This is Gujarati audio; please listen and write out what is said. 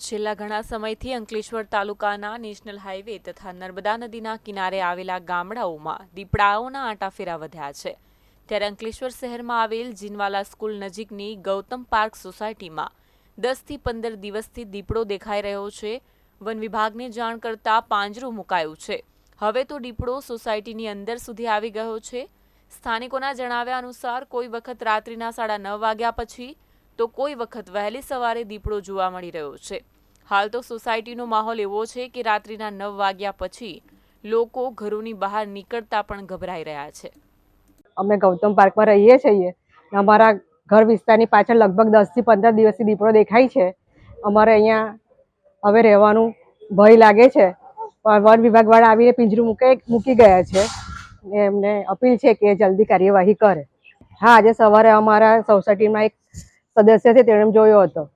છેલ્લા ઘણા સમયથી અંકલેશ્વર તાલુકાના નેશનલ હાઈવે તથા નર્મદા નદીના કિનારે આવેલા ગામડાઓમાં દીપડાઓના આંટાફેરા વધ્યા છે. ત્યારે અંકલેશ્વર શહેરમાં આવેલ જીનવાલા સ્કૂલ નજીકની ગૌતમ પાર્ક સોસાયટીમાં દસથી પંદર દિવસથી દીપડો દેખાઈ રહ્યો છે. વન વિભાગને જાણ કરતાં પાંજરું મુકાયું છે. હવે તો દીપડો સોસાયટીની અંદર સુધી આવી ગયો છે. સ્થાનિકોના જણાવ્યા અનુસાર કોઈ વખત રાત્રિના સાડા નવ વાગ્યા પછી તો કોઈ વખત વહેલી સવારે દીપડો જોવા મળી રહ્યો છે. હાલ તો સોસાયટીનો માહોલ એવો છે કે રાત્રિના નવ વાગ્યા પછી લોકો ઘરોની બહાર નીકળતા પણ ગભરાઈ રહ્યા છે. અમે ગૌતમ પાર્કમાં રહીએ છીએ. અમારા ઘર વિસ્તારની પાછળ લગભગ દસથી પંદર દિવસથી દીપડો દેખાય છે. અમારે અહીંયા હવે રહેવાનું ભય લાગે છે. પણ વન વિભાગવાળા આવીને પિંજરું મૂકે, મૂકી ગયા છે. એમને અપીલ છે કે જલ્દી કાર્યવાહી કરે. હા, આજે સવારે અમારા સોસાયટીમાં એક સદસ્ય છે તેણે જોયો હતો.